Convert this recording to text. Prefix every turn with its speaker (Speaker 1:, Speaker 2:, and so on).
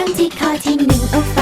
Speaker 1: ริ่มที่ข้อที่หนึ่งโอ้